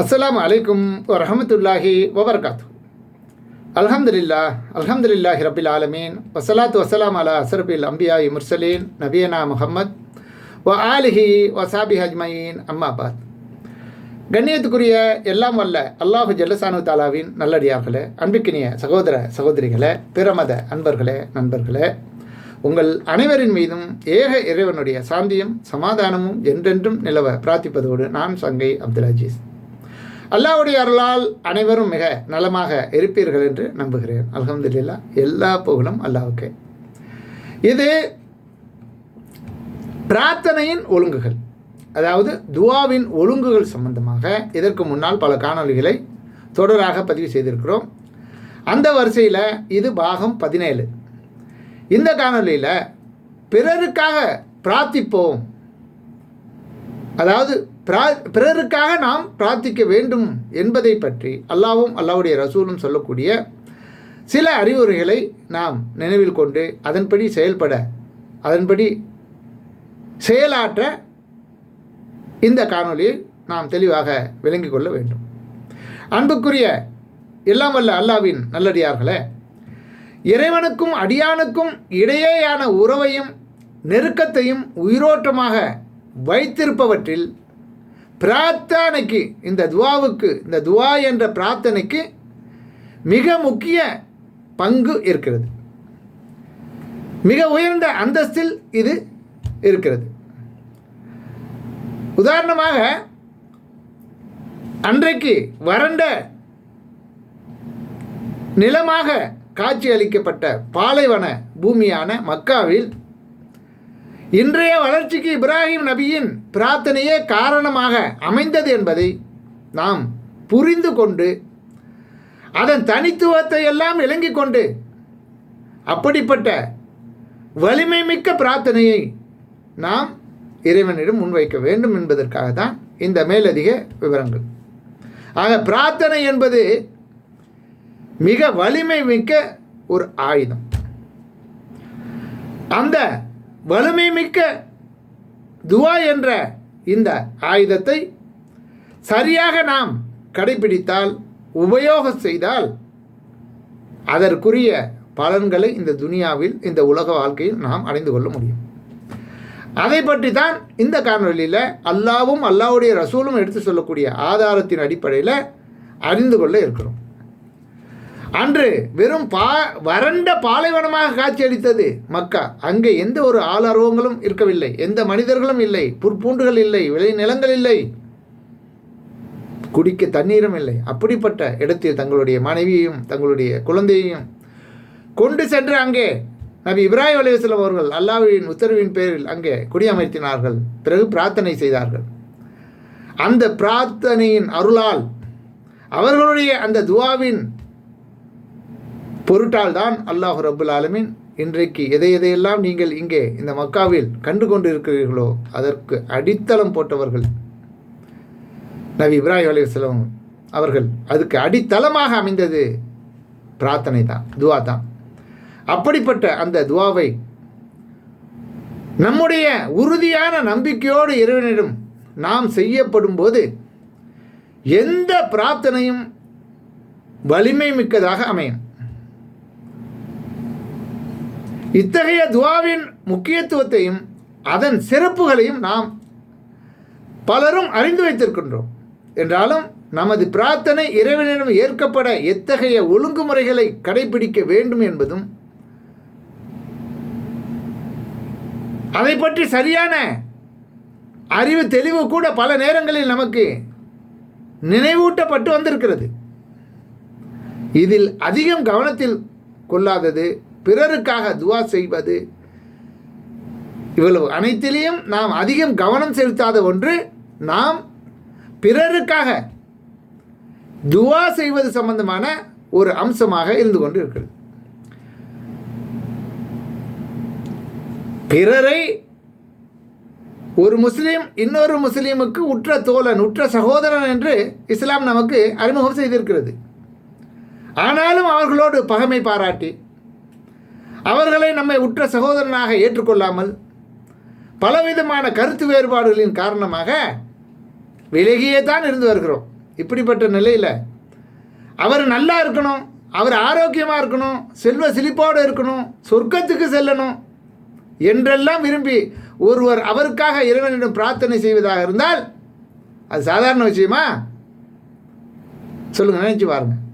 அஸ்லாம் அலைக்கும் வரமத்துல்லாஹி வபர்காத்து அல்ஹம்துலில்லா அல்ஹம்துலில்லாஹி ரபில் ஆலமீன். வசலாத்து வசலாம் அலா அசரபில் அம்பியாய் முர்சலீன் நபியனா முஹம்மத் வ ஆலிஹி வசாபி ஹஜ்மயின் அம்மாபாத் கண்ணியத்துக்குரிய எல்லாம் வல்ல அல்லாஹு ஜல்லசானு தாலாவின் நல்லடியார்களே அன்பிக்கினிய சகோதர சகோதரிகளே பிறமத அன்பர்களே நண்பர்களே உங்கள் அனைவரின் மீதும் ஏக இறைவனுடைய சாந்தியும் சமாதானமும் என்றென்றும் நிலவ பிரார்த்திப்பதோடு நான் சங்கை அப்துல் அஜீஸ். அல்லாவுடைய அருளால் அனைவரும் மிக நலமாக இருப்பீர்கள் என்று நம்புகிறேன். அல்ஹம்துலில்லா எல்லா புகழும் அல்லாவுக்கே. இது பிரார்த்தனையின் ஒழுங்குகள் அதாவது துவாவின் ஒழுங்குகள் சம்பந்தமாக இதற்கு முன்னால் பல காணொளிகளை தொடராக பதிவு செய்திருக்கிறோம். அந்த வரிசையில் இது பாகம் பதினேழு. இந்த காணொளியில் பிறருக்காக பிரார்த்திப்போம். அதாவது பிரா பிறருக்காக நாம் பிரார்த்திக்க வேண்டும் என்பதை பற்றி அல்லாவும் அல்லாவுடைய ரசூலும் சொல்லக்கூடிய சில அறிவுரைகளை நாம் நினைவில் கொண்டு அதன்படி செயல்பட அதன்படி செயலாற்ற இந்த காணொலியை நாம் தெளிவாக விளங்கிக் கொள்ள வேண்டும். அன்புக்குரிய எல்லாம் வல்ல அல்லாவின் நல்லடியார்களே இறைவனுக்கும் அடியானுக்கும் இடையேயான உறவையும் நெருக்கத்தையும் உயிரோட்டமாக வைத்திருப்பவற்றில் பிரார்த்தனைக்கு இந்த துவாவுக்கு இந்த துவா என்ற பிரார்த்தனைக்கு மிக முக்கிய பங்கு இருக்கிறது. மிக உயர்ந்த அந்தஸ்தில் இது இருக்கிறது. உதாரணமாக அன்றைக்கு வறண்ட நிலமாக காட்சி அளிக்கப்பட்ட பாலைவன பூமியான மக்காவில் இன்றைய வளர்ச்சிக்கு இப்ராஹிம் நபியின் பிரார்த்தனையே காரணமாக அமைந்தது என்பதை நாம் புரிந்து கொண்டு அதன் தனித்துவத்தை எல்லாம் விளங்கிக் கொண்டு அப்படிப்பட்ட வலிமை மிக்க பிரார்த்தனையை நாம் இறைவனிடம் முன்வைக்க வேண்டும் என்பதற்காக தான் இந்த மேலதிக விவரங்கள். ஆக பிரார்த்தனை என்பது மிக வலிமை மிக்க ஒரு ஆயுதம். அந்த வலிமை மிக்க துவா என்ற இந்த ஆயுதத்தை சரியாக நாம் கடைபிடித்தால் உபயோகம் செய்தால் அதற்குரிய பலன்களை இந்த துனியாவில் இந்த உலக வாழ்க்கையில் நாம் அடைந்து கொள்ள முடியும். அதை பற்றி தான் இந்த காணொலியில் அல்லாவும் அல்லாவுடைய ரசூலும் எடுத்து சொல்லக்கூடிய ஆதாரத்தின் அடிப்படையில் அறிந்து கொள்ள இருக்கிறோம். அன்று வெறும் பா வறண்ட பாலைவனமாக காட்சியளித்தது மக்கா. அங்கே எந்த ஒரு ஆளர்வங்களும் இருக்கவில்லை. எந்த மனிதர்களும் இல்லை. புற்பூண்டுகள் இல்லை. விளை நிலங்கள் இல்லை. குடிக்க தண்ணீரும் இல்லை. அப்படிப்பட்ட இடத்தில் தங்களுடைய மனைவியையும் தங்களுடைய குழந்தையையும் கொண்டு சென்று அங்கே நபி இப்ராஹிம் அலைவாஸ்லம் அவர்கள் அல்லாஹ்வின் உத்தரவின் பேரில் அங்கே குடியமர்த்தினார்கள். பிறகு பிரார்த்தனை செய்தார்கள். அந்த பிரார்த்தனையின் அருளால் அவர்களுடைய அந்த துவாவின் பொருட்டால் தான் அல்லாஹு ரபுல் ஆலமின் இன்றைக்கு எதை எதையெல்லாம் நீங்கள் இங்கே இந்த மக்காவில் கண்டு கொண்டு இருக்கிறீர்களோ அதற்கு அடித்தளம் போட்டவர்கள் நபி இப்ராஹிம் அலிஸ்லாம் அவர்கள். அதுக்கு அடித்தளமாக அமைந்தது பிரார்த்தனை தான் துவா தான். அப்படிப்பட்ட அந்த துவாவை நம்முடைய உறுதியான நம்பிக்கையோடு இறைவனிடம் நாம் செய்யப்படும் போது எந்த பிரார்த்தனையும் வலிமை மிக்கதாக அமையும். இத்தகைய துவாவின் முக்கியத்துவத்தையும் அதன் சிறப்புகளையும் நாம் பலரும் அறிந்து வைத்திருக்கின்றோம். என்றாலும் நமது பிரார்த்தனை இறைவனிடம் ஏற்கப்பட எத்தகைய ஒழுங்குமுறைகளை கடைபிடிக்க வேண்டும் என்பதும் அதை பற்றி சரியான அறிவு தெளிவு கூட பல நேரங்களில் நமக்கு நினைவூட்டப்பட்டு வந்திருக்கிறது. இதில் அதிகம் கவனத்தில் கொள்ளாதது பிறருக்காக துவா செய்வது. இவ்வளவு அனைத்திலையும் நாம் அதிகம் கவனம் செலுத்தாத ஒன்று நாம் பிறருக்காக துவா செய்வது சம்பந்தமான ஒரு அம்சமாக இருந்து கொண்டு இருக்கிறது பிறரை ஒரு முஸ்லீம் இன்னொரு முஸ்லீமுக்கு உற்ற தோழன் உற்ற சகோதரன் என்று இஸ்லாம் நமக்கு அறிமுகம் செய்திருக்கிறது. ஆனாலும் அவர்களோடு பகமை பாராட்டி அவர்களை நம்மை உற்ற சகோதரனாக ஏற்றுக்கொள்ளாமல் பலவிதமான கருத்து வேறுபாடுகளின் காரணமாக விலகியே தான் இருந்து வருகிறோம். இப்படிப்பட்ட நிலையில் அவர் நல்லா இருக்கணும் அவர் ஆரோக்கியமாக இருக்கணும் செல்வ செழிப்போடு இருக்கணும் சொர்க்கத்துக்கு செல்லணும் என்றெல்லாம் விரும்பி ஒருவர் அவருக்காக இறைவனிடம் பிரார்த்தனை செய்வதாக இருந்தால் அது சாதாரண விஷயமா? சொல்லுங்கள் நினச்சி பாருங்கள்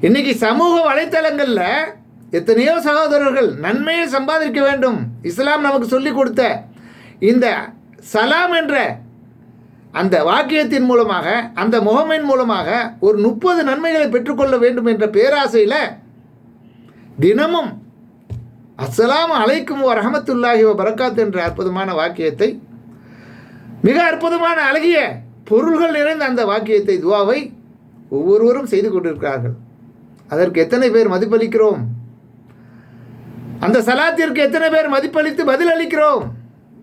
இன்னைக்கு சமூக வலைத்தளங்களில் எத்தனையோ சகோதரர்கள் நன்மையை சம்பாதிக்க வேண்டும். இஸ்லாம் நமக்கு சொல்லிக் கொடுத்த இந்த சலாம் என்ற அந்த வாக்கியத்தின் மூலமாக அந்த முகமையின் மூலமாக ஒரு முப்பது நன்மைகளை பெற்றுக்கொள்ள வேண்டும் என்ற பேராசையில் தினமும் அஸ்லாம் அலைக்கும் வ ரஹமத்துல்லாஹி பரக்காத் என்ற அற்புதமான வாக்கியத்தை மிக அற்புதமான அழகிய பொருள்கள் நிறைந்த அந்த வாக்கியத்தை துவாவை ஒவ்வொருவரும் செய்து கொண்டிருக்கிறார்கள். அதற்கு எத்தனை பேர் மதிப்பளிக்கிறோம்? அந்த சலாத்திற்கு எத்தனை பேர் மதிப்பளித்து பதில் அளிக்கிறோம்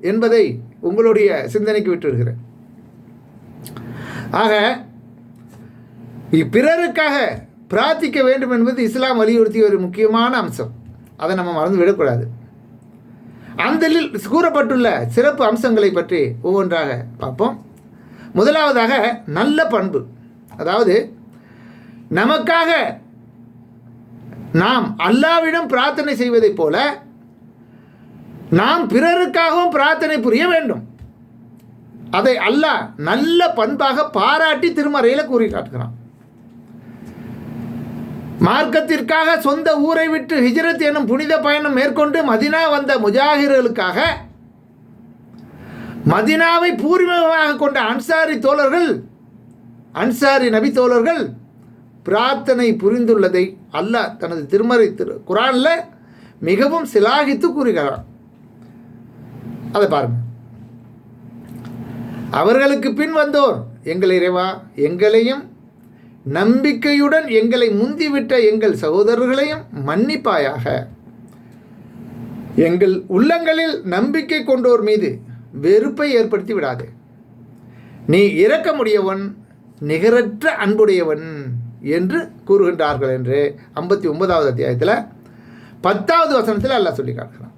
என்பதை உங்களுடைய சிந்தனைக்கு விட்டுவிடுகிறேன் ஆக பிறருக்காக பிரார்த்திக்க வேண்டும் என்பது இஸ்லாம் வலியுறுத்திய ஒரு முக்கியமான அம்சம். அதை நம்ம மறந்து விடக்கூடாது. அந்தலில் கூறப்பட்டுள்ள சிறப்பு அம்சங்களை பற்றி ஒவ்வொன்றாக பார்ப்போம். முதலாவதாக நல்ல பண்பு. அதாவது நமக்காக நாம் அல்லாவிடம் பிரார்த்தனை செய்வதைப் போல நாம் பிறருக்காகவும் பிரார்த்தனை புரிய வேண்டும். அதை அல்லாஹ் நல்ல பண்பாக பாராட்டி திருமறையில் கூறி காட்டுகிறான். மார்க்கத்திற்காக சொந்த ஊரை விட்டு ஹிஜ்ரத் எனும் புனித பயணம் மேற்கொண்டு மதினா வந்த முஜாஹிர்களுக்காக மதினாவை பூர்வீகமாக கொண்ட அன்சாரி தோழர்கள் அன்சாரி நபி தோழர்கள் பிரார்த்தனை புரிந்துள்ளதை அல்லாஹ் தனது திருமறை திரு குரானில் மிகவும் சிலாகித்து கூறுகிறான். அதை பாருங்க. அவர்களுக்கு பின் வந்தோர் எங்கள் இறைவா எங்களையும் நம்பிக்கையுடன் எங்களை முந்திவிட்ட எங்கள் சகோதரர்களையும் மன்னிப்பாயாக. எங்கள் உள்ளங்களில் நம்பிக்கை கொண்டோர் மீது வெறுப்பை ஏற்படுத்தி விடாதே. நீ இரக்கமுடையவன் நிகரற்ற அன்புடையவன். என்று கூறுகின்றார்கள் என்று ஐம்பத்தி ஒன்பதாவது அத்தியாயத்தில் பத்தாவது வசனத்தில் அல்லாஹ் சொல்லி காட்டுகிறான்.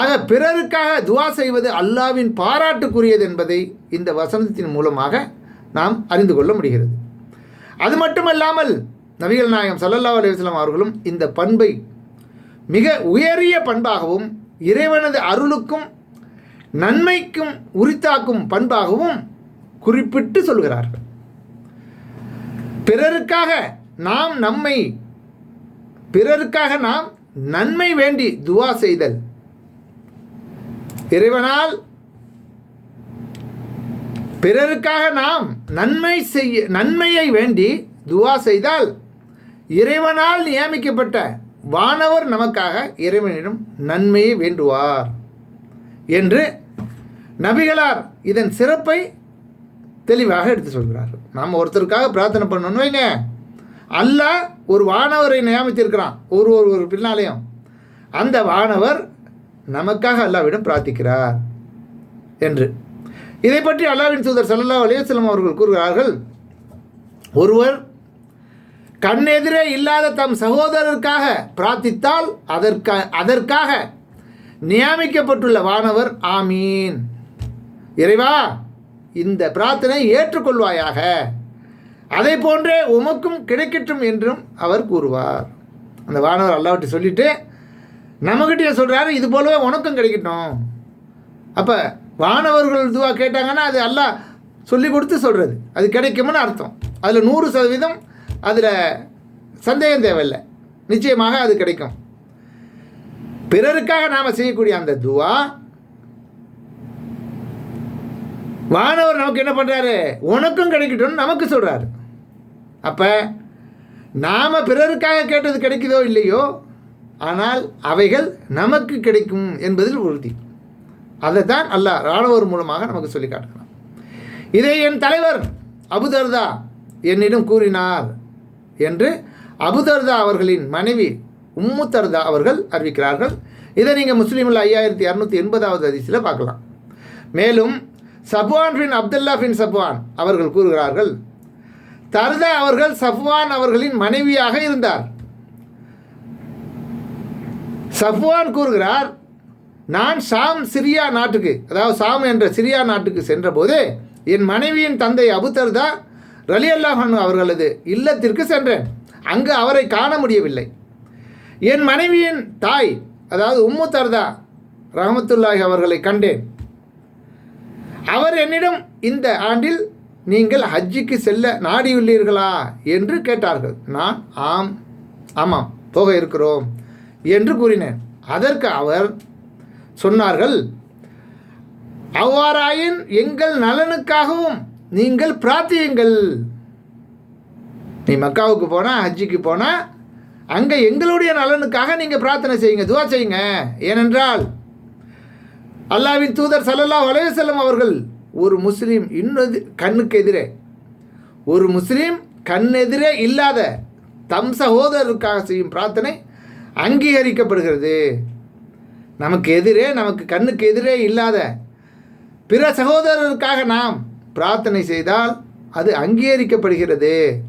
ஆக பிறருக்காக துவா செய்வது அல்லாவின் பாராட்டுக்குரியது என்பதை இந்த வசனத்தின் மூலமாக நாம் அறிந்து கொள்ள முடிகிறது. அது மட்டுமல்லாமல் நபிகள் நாயகம் சல்லல்லா அலுவலாம் அவர்களும் இந்த பண்பை மிக உயரிய பண்பாகவும் இறைவனது அருளுக்கும் நன்மைக்கும் உரித்தாக்கும் பண்பாகவும் குறிப்பிட்டு சொல்கிறார்கள். பிறருக்காக நாம் நம்மை பிறருக்காக நாம் நன்மை வேண்டி துவா செய்தல். இறைவனால் பிறருக்காக நாம் நன்மை செய்ய நன்மையை வேண்டி துவா செய்தால் இறைவனால் நியமிக்கப்பட்ட வானவர் நமக்காக இறைவனிடம் நன்மையை வேண்டுவார் என்று நபிகளார் இதன் சிறப்பை தெளிவாக எடுத்து சொல்கிறார்கள். நம்ம ஒருத்தருக்காக பிரார்த்தனை பண்ணணும் வைங்க. அல்லாஹ் ஒரு வானவரை நியமித்திருக்கிறான். ஒரு ஒரு ஒரு பின்னாலையும். அந்த வானவர் நமக்காக அல்லாவிடம் பிரார்த்திக்கிறார் என்று. இதை பற்றி அல்லாவின் தூதர் சல்லா அலையம் அவர்கள் கூறுகிறார்கள் ஒருவர் கண்ணெதிரே இல்லாத தம் சகோதரருக்காக பிரார்த்தித்தால் அதற்கா அதற்காக நியமிக்கப்பட்டுள்ள வானவர் ஆமீன். இறைவா இந்த பிரார்த்தனை ஏற்றுக்கொள்வாயாக. அதை போன்றே உமக்கும் கிடைக்கட்டும் என்றும் அவர் கூறுவார். அந்த வானவர் அல்லாவிட்டு சொல்லிட்டு நம்மகிட்டே சொல்கிறாரு இது போலவே உனக்கும் கிடைக்கட்டும். அப்போ வானவர்கள் இதுவாக கேட்டாங்கன்னா அது அல்லாஹ் சொல்லி கொடுத்து சொல்கிறது அது கிடைக்கும்னு அர்த்தம். அதில் நூறு சதவீதம் அதில் சந்தேகம் தேவையில்லை. நிச்சயமாக அது கிடைக்கும். பிறருக்காக நாம் செய்யக்கூடிய அந்த துவா வானவர் நமக்கு என்ன பண்ணுறாரு உனக்கும் கிடைக்கட்டும்னு நமக்கு சொல்கிறாரு அப்போ நாம் பிறருக்காக கேட்டது கிடைக்குதோ இல்லையோ ஆனால் அவைகள் நமக்கு கிடைக்கும் என்பதில் உறுதி. அதை தான் அல்லாஹ் ராணுவர் மூலமாக நமக்கு சொல்லி காட்டணும் இதை என் தலைவர் அபுதர்தா என்னிடம் கூறினார் என்று அபுதர்தா அவர்களின் மனைவி உம்மு தர்தா அவர்கள் அறிவிக்கிறார்கள். இதை நீங்கள் முஸ்லீமில் ஐயாயிரத்தி இரநூத்தி எண்பதாவது அதிசயில் பார்க்கலாம். மேலும் சஃப்வான் பின் அப்துல்லா பின் சஃப்வான் அவர்கள் கூறுகிறார்கள் தர்தா அவர்கள் சஃப்வான் அவர்களின் மனைவியாக இருந்தார். சஃப்வான் கூறுகிறார் நான் சாம் சிரியா நாட்டுக்கு அதாவது சாம் என்ற சிரியா நாட்டுக்கு சென்றபோது என் மனைவியின் தந்தை அபுதர்தா ரலி அல்லாஹன் அவர்களது இல்லத்திற்கு சென்றேன். அங்கு அவரை காண முடியவில்லை. என் மனைவியின் தாய் அதாவது உம்மு தர்தா ரஹமத்துல்லாஹி அவர்களை கண்டேன். அவர் என்னிடம் இந்த ஆண்டில் நீங்கள் ஹஜ்ஜிக்கு செல்ல நாடியுள்ளீர்களா? என்று கேட்டார்கள். நான் ஆம் ஆமாம் போக இருக்கிறோம் என்று கூறினேன். அதற்கு அவர் சொன்னார்கள் அவ்வாறாயின் எங்கள் நலனுக்காகவும் நீங்கள் பிரார்த்தியுங்கள். நீ மக்காவுக்கு போனால் ஹஜ்ஜிக்கு போனால் அங்கே எங்களுடைய நலனுக்காக நீங்கள் பிரார்த்தனை செய்யுங்க துவா செய்யுங்க. ஏனென்றால் அல்லாவின் தூதர் சல்லல்லா வலையசல்லம் அவர்கள் ஒரு முஸ்லீம் இன்னொரு கண்ணுக்கு எதிரே ஒரு முஸ்லீம் கண்ணெதிரே இல்லாத தம் சகோதரருக்காக செய்யும் பிரார்த்தனை அங்கீகரிக்கப்படுகிறது. நமக்கு எதிரே நமக்கு கண்ணுக்கு எதிரே இல்லாத பிற சகோதரருக்காக நாம் பிரார்த்தனை செய்தால் அது அங்கீகரிக்கப்படுகிறது.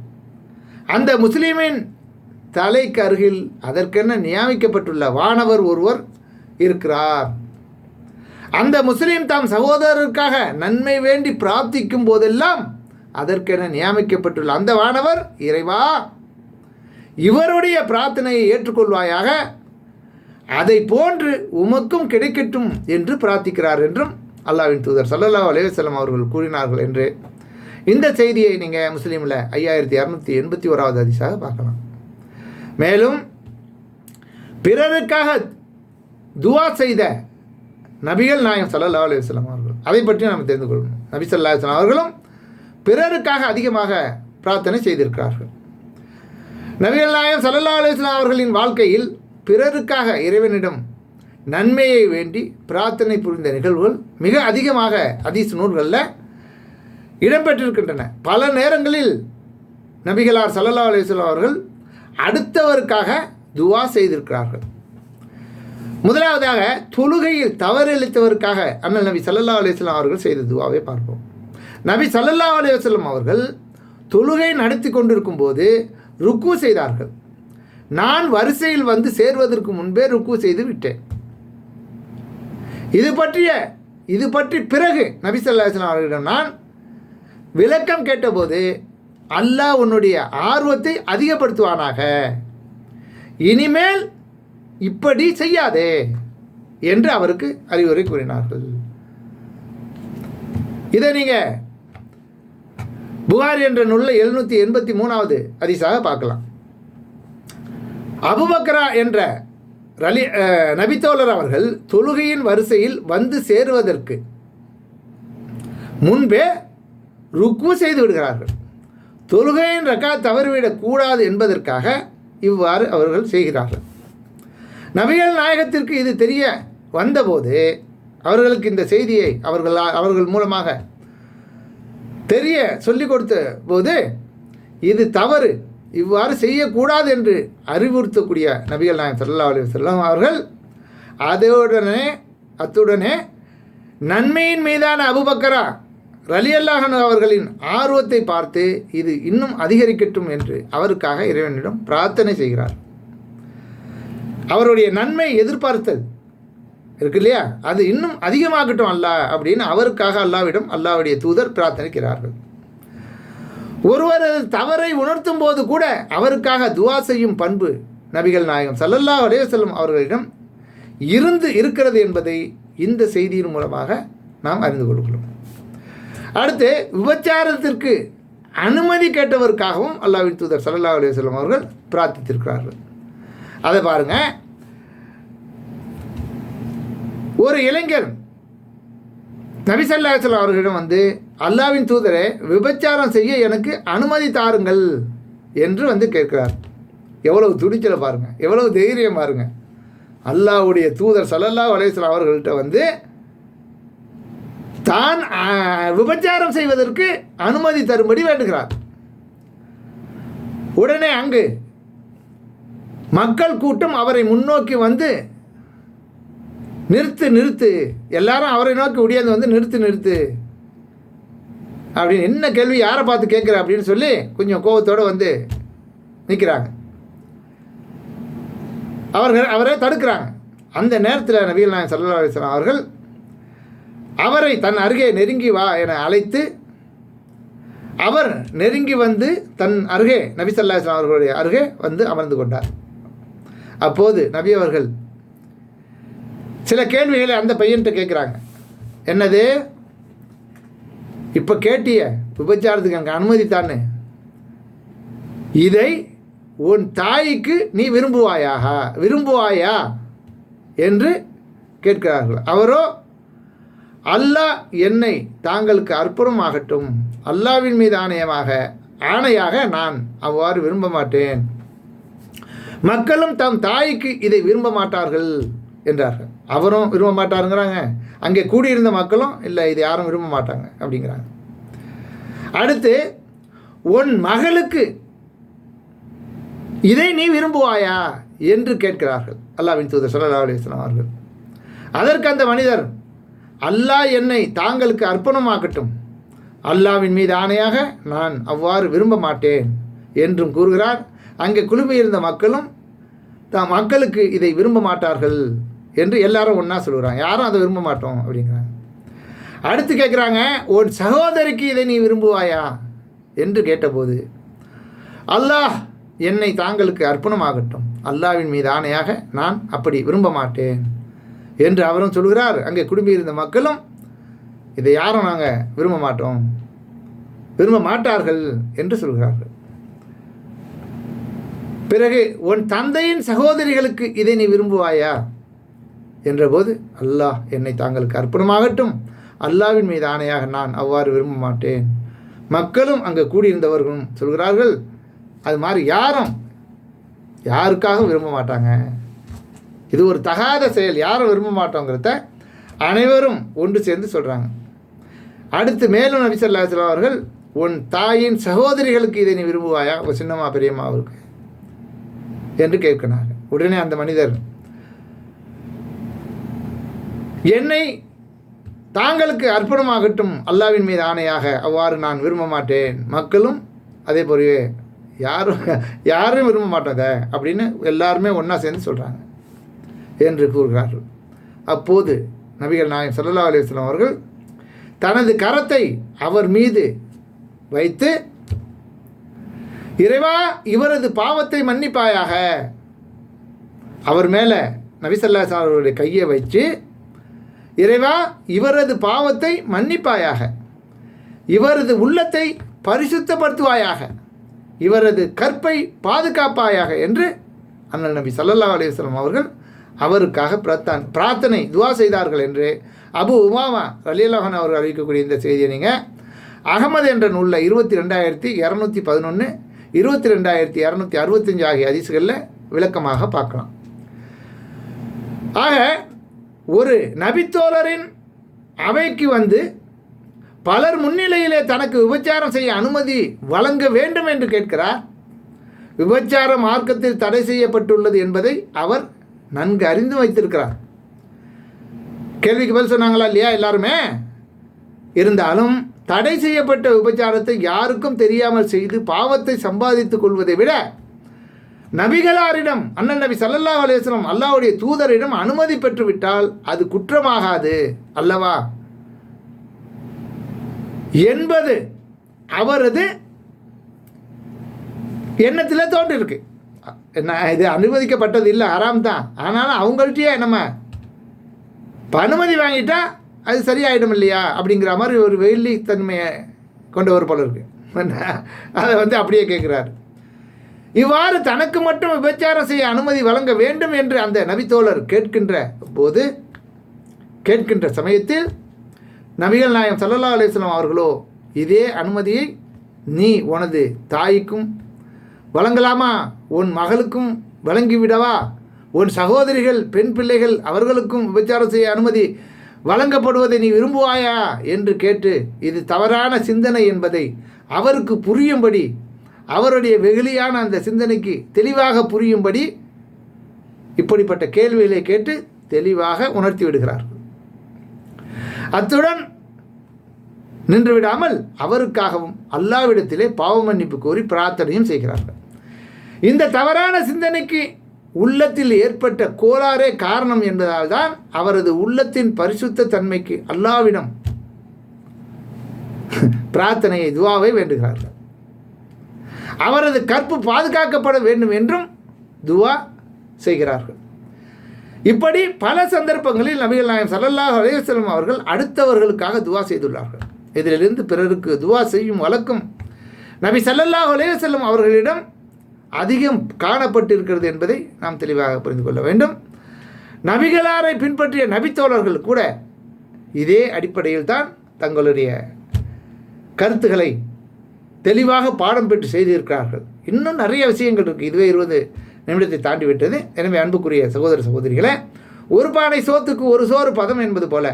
அந்த முஸ்லீமின் தலைக்கு அருகில் அதற்கென நியமிக்கப்பட்டுள்ள வானவர் ஒருவர் இருக்கிறார். அந்த முஸ்லீம் தாம் சகோதரருக்காக நன்மை வேண்டி பிரார்த்திக்கும் போதெல்லாம் அதற்கென நியமிக்கப்பட்டுள்ள அந்த வானவர் இறைவா இவருடைய பிரார்த்தனையை ஏற்றுக்கொள்வாயாக அதை போன்று உமக்கும் கிடைக்கட்டும் என்று பிரார்த்திக்கிறார் என்றும் அல்லாவின் தூதர் சல்லல்லா அலேவசல்லம் அவர்கள் கூறினார்கள் என்று இந்த செய்தியை நீங்கள் முஸ்லீமில் ஐயாயிரத்தி இரநூத்தி எண்பத்தி ஓராவது அதிசாக பார்க்கலாம். மேலும் பிறருக்காக துவா செய்த நபிகள் நாயம் சல்லா அலி அவர்கள். அதை பற்றி நாம் தெரிந்து கொள்ளணும் நபி சல்லா அலுவலாம் அவர்களும் பிறருக்காக அதிகமாக பிரார்த்தனை செய்திருக்கிறார்கள். நபிகள் நாயம் சல்லல்லா அலுவலாம் அவர்களின் வாழ்க்கையில் பிறருக்காக இறைவனிடம் நன்மையை வேண்டி பிரார்த்தனை புரிந்த நிகழ்வுகள் மிக அதிகமாக அதீஸ் நூல்களில் இடம்பெற்றிருக்கின்றன. பல நேரங்களில் நபிகளார் சல்லா அலுவலாம் அவர்கள் அடுத்தவருக்காக துவா செய்திருக்கிறார்கள். முதலாவதாக தொழுகையில் தவறளித்தவருக்காக அண்ணல் நபி சல்லல்லா அலுவலாம் அவர்கள் செய்த துவாவை பார்ப்போம். நபி சல்லல்லா அலுவலம் அவர்கள் தொழுகை நடத்தி கொண்டிருக்கும் போது ருக்கு செய்தார்கள். நான் வரிசையில் வந்து சேர்வதற்கு முன்பே ருக்கு செய்து விட்டேன். இது பற்றிய இது பற்றி பிறகு நபி சல்லா அவர்களிடம் நான் விளக்கம் கேட்டபோது அல்லாஹ் உன்னுடைய ஆர்வத்தை அதிகப்படுத்துவானாக. இனிமேல் இப்படி செய்யாதே என்று அவருக்கு அறிவுரை கூறினார்கள். இதை நீங்கள் புகார் என்ற நூலில் எழுநூற்றி எண்பத்தி மூணாவது அதிசாக பார்க்கலாம். அபுபக்ரா என்ற ரலி நபித்தோழர் அவர்கள் தொழுகையின் வரிசையில் வந்து சேருவதற்கு முன்பே ருக்கு செய்து விடுகிறார்கள். தொழுகையின் ரக்கா தவறிவிடக்கூடாது என்பதற்காக இவ்வாறு அவர்கள் செய்கிறார்கள். நபிகள் நாயகத்திற்கு இது தெரிய வந்தபோது அவர்களுக்கு இந்த செய்தியை அவர்கள் அவர்கள் மூலமாக தெரிய சொல்லிக் கொடுத்த போது இது தவறு இவ்வாறு செய்யக்கூடாது என்று அறிவுறுத்தக்கூடிய நபிகள் நாயகம் சல்லா அலி வஸல்லம் அவர்கள் அதோடனே அத்துடனே நன்மையின் மீதான அபுபக்கரா ரலி அல்லாஹன் அவர்களின் ஆர்வத்தை பார்த்து இது இன்னும் அதிகரிக்கட்டும் என்று அவருக்காக இறைவனிடம் பிரார்த்தனை செய்கிறார். அவருடைய நன்மை எதிர்பார்த்தல் இருக்கு இல்லையா? அது இன்னும் அதிகமாகட்டும் அல்லாஹ் அப்படின்னு அவருக்காக அல்லாவிடம் அல்லாவுடைய தூதர் பிரார்த்தனைக்கிறார்கள். ஒருவர் தவறை உணர்த்தும் போது கூட அவருக்காக துவா செய்யும் பண்பு நபிகள் நாயகம் சல்லல்லா அலைஹி அவர்களிடம் இருந்து இருக்கிறது என்பதை இந்த செய்தியின் மூலமாக நாம் அறிந்து கொள்கிறோம். அடுத்து விபச்சாரத்திற்கு அனுமதி கேட்டவருக்காகவும் அல்லாவின் தூதர் ஸல்லல்லாஹு அலைஹி அவர்கள் பிரார்த்தித்திருக்கிறார்கள். அதை பாருங்க. ஒரு இளைஞர் நபிசல்லாசல் அவர்களிடம் வந்து அல்லாவின் தூதரை விபச்சாரம் செய்ய எனக்கு அனுமதி தாருங்கள் என்று வந்து கேட்கிறார். எவ்வளவு துணிச்சலை பாருங்க எவ்வளவு தைரியம் பாருங்க. அல்லாஹ்வுடைய தூதர் சல்லல்லா அலையம் அவர்கள்ட்ட வந்து தான் விபச்சாரம் செய்வதற்கு அனுமதி தரும்படி வேண்டுகிறார். உடனே அங்கு மக்கள் கூட்டம் அவரை முன்னோக்கி வந்து நிறுத்து நிறுத்து. எல்லாரும் அவரை நோக்கி ஒடியாந்து வந்து நிறுத்து நிறுத்து. அப்படின்னு என்ன கேள்வி யாரை பார்த்து கேட்குற அப்படின்னு சொல்லி கொஞ்சம் கோபத்தோடு வந்து நிற்கிறாங்க அவர்கள் அவரை தடுக்கிறாங்க. அந்த நேரத்தில் நபிகள் நாயகம் சல்லா அலிஸ்லாம் அவர்கள் அவரை தன் அருகே நெருங்கி வா என அழைத்து அவர் நெருங்கி வந்து தன் அருகே நபி சல்லா அவர்களுடைய அருகே வந்து அமர்ந்து கொண்டார். அப்போது நபி அவர்கள் சில கேள்விகளை அந்த பையன்கிட்ட கேட்குறாங்க. என்னது? இப்போ கேட்டிய விபச்சாரத்துக்கு அங்கே அனுமதி தானே இதை உன் தாய்க்கு நீ விரும்புவாயாக விரும்புவாயா? என்று கேட்கிறார்கள். அவரோ அல்லாஹ் என்னை தாங்களுக்கு அற்புதமாகட்டும். அல்லாவின் மீது ஆணையமாக ஆணையாக நான் அவ்வாறு விரும்ப மாட்டேன். மக்களும் தம் தாய்க்கு இதை விரும்ப மாட்டார்கள் என்றார்கள். அவரும் விரும்ப மாட்டாருங்கிறாங்க. அங்கே கூடியிருந்த மக்களும் இல்லை இது யாரும் விரும்ப மாட்டாங்க அப்படிங்கிறாங்க. அடுத்து உன் மகளுக்கு இதை நீ விரும்புவாயா? என்று கேட்கிறார்கள். அல்லாவின் தூதர் சல்லா அலிஸ்லாம் அவர்கள். அதற்கு அந்த மனிதர் அல்லாஹ் என்னை தாங்களுக்கு அர்ப்பணமாக்கட்டும். அல்லாவின் மீது ஆணையாக நான் அவ்வாறு விரும்ப மாட்டேன் என்றும் கூறுகிறார். அங்கே குழுமியிருந்த மக்களும் தான் மக்களுக்கு இதை விரும்ப மாட்டார்கள் என்று எல்லாரும் ஒன்றா சொல்கிறாங்க யாரும் அதை விரும்ப மாட்டோம் அப்படிங்கிறாங்க. அடுத்து கேட்குறாங்க உன் சகோதரிக்கு இதை நீ விரும்புவாயா? என்று கேட்டபோது அல்லாஹ் என்னை தாங்களுக்கு அர்ப்பணமாகட்டும். அல்லாவின் மீது ஆணையாக நான் அப்படி விரும்ப மாட்டேன். என்று அவரும் சொல்கிறார் அங்கே குடும்பியிருந்த மக்களும் இதை யாரும் நாங்கள் விரும்ப மாட்டோம். விரும்ப மாட்டார்கள் என்று சொல்கிறார்கள். பிறகு உன் தந்தையின் சகோதரிகளுக்கு இதை நீ விரும்புவாயா? என்றபோது அல்லாஹ் என்னை தாங்களுக்கு அர்ப்பணமாகட்டும். அல்லாவின் மீது ஆணையாக நான் அவ்வாறு விரும்ப மாட்டேன். மக்களும் அங்கே கூடியிருந்தவர்களும் சொல்கிறார்கள் அது மாதிரி யாரும் யாருக்காகவும் விரும்ப மாட்டாங்க. இது ஒரு தகாத செயல் யாரும் விரும்ப மாட்டோங்கிறத அனைவரும் ஒன்று சேர்ந்து சொல்கிறாங்க அடுத்து மேலும் நபி ஸல்லல்லாஹு அவர்கள் உன் தாயின் சகோதரிகளுக்கு இதை நீ விரும்புவாயா? உங்கள் சின்னம்மா பெரியம்மா அவருக்கு. என்று கேட்கிறார் உடனே அந்த மனிதர் என்னை தாங்களுக்கு அர்ப்பணமாகட்டும் அல்லாவின் மீது ஆணையாக. அவ்வாறு நான் விரும்ப மாட்டேன். மக்களும் அதே போலவே யாரும் யாரும் விரும்ப மாட்டாத அப்படின்னு எல்லாருமே ஒன்றா சேர்ந்து சொல்கிறாங்க என்று கூறுகிறார்கள். அப்போது நபிகள் நாயகம் சல்லா அலுவலாம் அவர்கள் தனது கரத்தை அவர் மீது வைத்து இறைவா இவரது பாவத்தை மன்னிப்பாயாக. அவர் மேலே நபிசல்லா அவருடைய கையை வச்சு இறைவா இவரது பாவத்தை மன்னிப்பாயாக. இவரது உள்ளத்தை பரிசுத்தப்படுத்துவாயாக. இவரது கற்பை பாதுகாப்பாயாக என்று அண்ணல் நபி சல்லல்லா அலையம் அவர்கள் அவருக்காக பிரத்தான் பிரார்த்தனை துவா செய்தார்கள் என்று அபு உமாமா ரலியல்லாஹன் அவர்கள் அறிவிக்கக்கூடிய இந்த செய்தியை நீங்கள் அகமது என்ற நூலில் இருபத்தி ரெண்டாயிரத்தி இரநூத்தி பதினொன்று இருபத்தி ரெண்டாயிரத்தி இரநூத்தி அறுபத்தஞ்சு ஆகிய அதிசுகளில் விளக்கமாக பார்க்கலாம். ஆக ஒரு நபித்தோழரின் அவைக்கு வந்து பலர் முன்னிலையிலே தனக்கு விபச்சாரம் செய்ய அனுமதி வழங்க வேண்டும் என்று கேட்கிறார். விபச்சார மார்க்கத்தில் தடை செய்யப்பட்டுள்ளது என்பதை அவர் நன்கு அறிந்து வைத்திருக்கிறார். கேள்விக்கு பதில் சொன்னாங்களா இல்லையா எல்லாருமே? இருந்தாலும் தடை செய்யப்பட்ட விபச்சாரத்தை யாருக்கும் தெரியாமல் செய்து பாவத்தை சம்பாதித்துக் கொள்வதை விட நபிகளாரிடம் அண்ணன் நபி சல்லல்லா அலேஸ்லம் அல்லாவுடைய தூதரிடம் அனுமதி பெற்றுவிட்டால் அது குற்றமாகாது அல்லவா? என்பது அவரது எண்ணத்தில் தோன்றிருக்கு. என்ன இது அனுமதிக்கப்பட்டது இல்லை ஆறாம் தான். ஆனாலும் அவங்கள்ட்டயே நம்ம இப்போ அனுமதி வாங்கிட்டா அது சரியாயிடும் இல்லையா? அப்படிங்கிற மாதிரி ஒரு வெள்ளித்தன்மையை கொண்டவர் போல இருக்கு. அதை வந்து அப்படியே கேட்குறாரு. இவ்வாறு தனக்கு மட்டும் விபச்சாரம் செய்ய அனுமதி வழங்க வேண்டும் என்று அந்த நபித்தோழர் கேட்கின்ற போது கேட்கின்ற சமயத்தில் நபிகள் நாயம் சல்லல்லா அலிஸ்லாம் அவர்களோ இதே அனுமதியை நீ உனது தாய்க்கும் வழங்கலாமா? உன் மகளுக்கும் வழங்கிவிடவா? உன் சகோதரிகள் பெண் பிள்ளைகள் அவர்களுக்கும் விபச்சாரம் செய்ய அனுமதி வழங்கப்படுவதை நீ விரும்புவாயா? என்று கேட்டு இது தவறான சிந்தனை என்பதை அவருக்கு புரியும்படி அவருடைய வெகுளியான அந்த சிந்தனைக்கு தெளிவாக புரியும்படி இப்படிப்பட்ட கேள்விகளை கேட்டு தெளிவாக உணர்த்தி விடுகிறார். அத்துடன் நின்று விடாமல் அவருக்காகவும் அல்லாவிடத்திலே பாவ மன்னிப்பு கோரி பிரார்த்தனையும் செய்கிறார்கள். இந்த தவறான சிந்தனைக்கு உள்ளத்தில் ஏற்பட்ட கோளாறே காரணம் என்பதால் தான் அவரது உள்ளத்தின் பரிசுத்த தன்மைக்கு அல்லாவிடம் பிரார்த்தனையை துவாவை வேண்டுகிறார்கள். அவரது கற்பு பாதுகாக்கப்பட வேண்டும் என்றும் துவா செய்கிறார்கள். இப்படி பல சந்தர்ப்பங்களில் நபிகள் நாயம் சல்லல்லா அலையம் அவர்கள் அடுத்தவர்களுக்காக துவா செய்துள்ளார்கள். இதிலிருந்து பிறருக்கு துவா செய்யும் வழக்கம் நபி சல்லல்லாஹ் அலையம் அவர்களிடம் அதிகம் காணப்பட்டிருக்கிறது என்பதை நாம் தெளிவாக புரிந்து கொள்ள வேண்டும். நபிகளாரை பின்பற்றிய நபித்தோழர்கள் கூட இதே அடிப்படையில் தான் தங்களுடைய கருத்துக்களை தெளிவாக பாடம் பெற்று செய்திருக்கிறார்கள். இன்னும் நிறைய விஷயங்கள் இருக்குது இதுவே இருபது நிமிடத்தை தாண்டி விட்டது. எனவே அன்புக்குரிய சகோதர சகோதரிகளே ஒரு பானை சோத்துக்கு ஒரு சோறு பதம் என்பது போல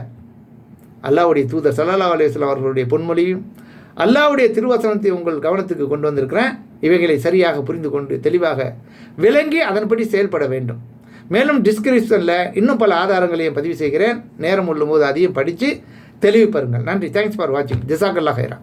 அல்லாவுடைய தூதர் சல்லா அலுவலாம் அவர்களுடைய பொன்மொழியும் அல்லாவுடைய திருவசனத்தை உங்கள் கவனத்துக்கு கொண்டு வந்திருக்கிறேன். இவைகளை சரியாக புரிந்து கொண்டு தெளிவாக விளங்கி அதன்படி செயல்பட வேண்டும். மேலும் டிஸ்கிரிப்ஷனில் இன்னும் பல ஆதாரங்களையும் பதிவு செய்கிறேன். நேரம் உள்ளும் போது அதையும் படித்து தெளிவு பாருங்கள் நன்றி. தேங்க்ஸ் ஃபார் வாட்சிங் ஜிசாக்கல்லா ஹைரா